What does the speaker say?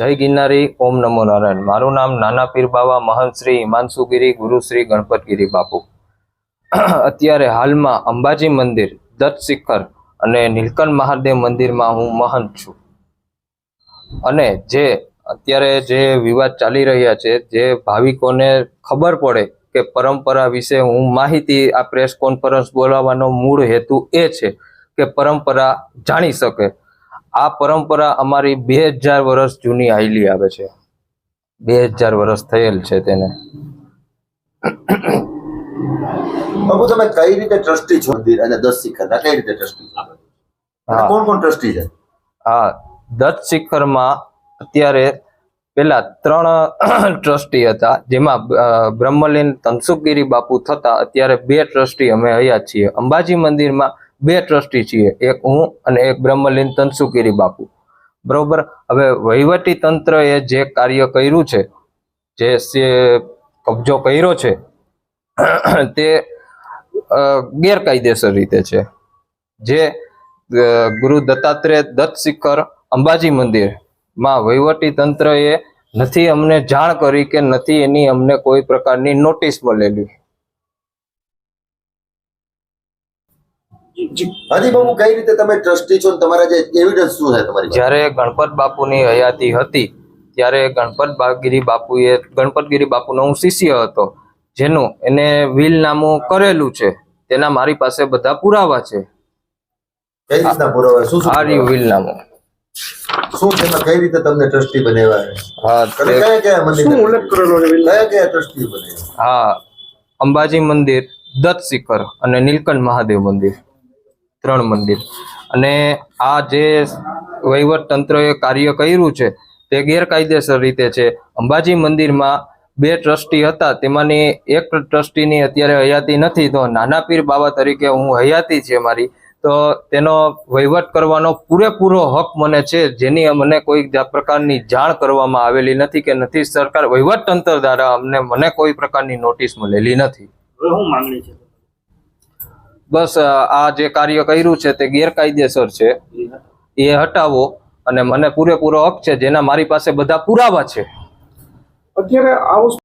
જય ગિરનારી, ઓમ નમો નારાયણ. મારું નામ નાના પીર બાવા મહંત શ્રી હિમાંશુગીરી ગુરુશ્રી ગણપતગીરી બાપુ. અત્યારે હાલમાં અંબાજી મંદિર, દત્ત શિખર અને નીલકંઠ મહાદેવ મંદિરમાં હું મહંત છું. અને જે અત્યારે જે વિવાદ ચાલી રહ્યા છે, જે ભાવિકોને ખબર પડે કે પરંપરા વિશે હું માહિતી આ પ્રેસ કોન્ફરન્સ બોલાવવાનો મૂળ હેતુ એ છે કે પરંપરા જાણી શકે. આ પરંપરા અમારી બે હજાર વર્ષ જૂની આયલી આવે છે. બે હજાર વર્ષ થયેલ છે તેને. બાબુ તમે કઈ રીતે ટ્રસ્ટી છો? મંદિર અને દસ શિખરના કઈ રીતે ટ્રસ્ટી છો? અને હા. કોણ કોણ ટ્રસ્ટી છે? હા દત્ત શિખરમાં અત્યારે પેલા ત્રણ ટ્રસ્ટી હતા. જેમાં બ્રહ્મલીન તનસુખગીરી બાપુ થતા અત્યારે બે ટ્રસ્ટી અમે અહીંયા છીએ. અંબાજી મંદિરમાં બે ટ્રસ્ટી છીએ. એક હું અને એક બ્રહ્મલીન તનસુકીરી બાપુ. બરોબર? હવે વહીવટી તંત્રએ જે કાર્ય કર્યું છે, જે કબજો કર્યો છે, તે ગેરકાયદેસર રીતે છે. જે ગુરુ દત્તાત્રેય દત્ત શિખર અંબાજી મંદિરમાં વહીવટી વહીવટી તંત્રએ નથી અમને જાણ કરી કે નથી એની અમને કોઈ પ્રકારની નોટિસ મળેલી. હાજી બાબુ કઈ રીતે તમે ટ્રસ્ટી છો તમારા જે એવિડન્સ શું છે તમારી જ્યારે ગણપત બાપુની હયાતી હતી ત્યારે ગણપત બાગીરી બાપુએ ગણપતગીરી બાપુનો હું શિષ્ય હતો જેનું એને વિલનામું કરેલું છે. તેના મારી પાસે બધા પુરાવા છે. કઈ રીતના પુરાવા? શું શું આ રહ્યું પુરાવા? વીલનામું? શું કઈ રીતે તમને ટ્રસ્ટી બનાવ્યા? તમે કયા કયા મંદિર? શું ઉલ્લેખ કરેલો છે કયા કયા ટ્રસ્ટી બનાવ્યા? હા અંબાજી મંદિર દત્ત શિખર અને નીલકંઠ મહાદેવ મંદિર. ત્રણ મંદિર. અને આ જે વહીવટ તંત્રએ કાર્ય કર્યું છે, તે ગેરકાયદેસર રીતે છે. અંબાજી મંદિરમાં બે ટ્રસ્ટી હતા, તેમાંની એક ટ્રસ્ટીની અત્યારે હયાતી નથી. તો નાના પીર બાબા તરીકે હું હયાતી છે મારી. તો તેનો વહીવટ કરવાનો પૂરેપૂરો હક મને છે, જેની મને કોઈ પ્રકારની જાણ કરવામાં આવેલી નથી કે નથી. સરકાર વહીવટ તંત્ર દ્વારા અમને, મને કોઈ પ્રકારની નોટિસ મળેલી નથી. શું માંગણી છે. બસ આ જે કાર્ય કર્યું છે તે ગેરકાયદેસર છે. એ હટાવો અને મને પૂરેપૂરો હક છે જેના મારી પાસે બધા પુરાવા છે. અત્યારે આ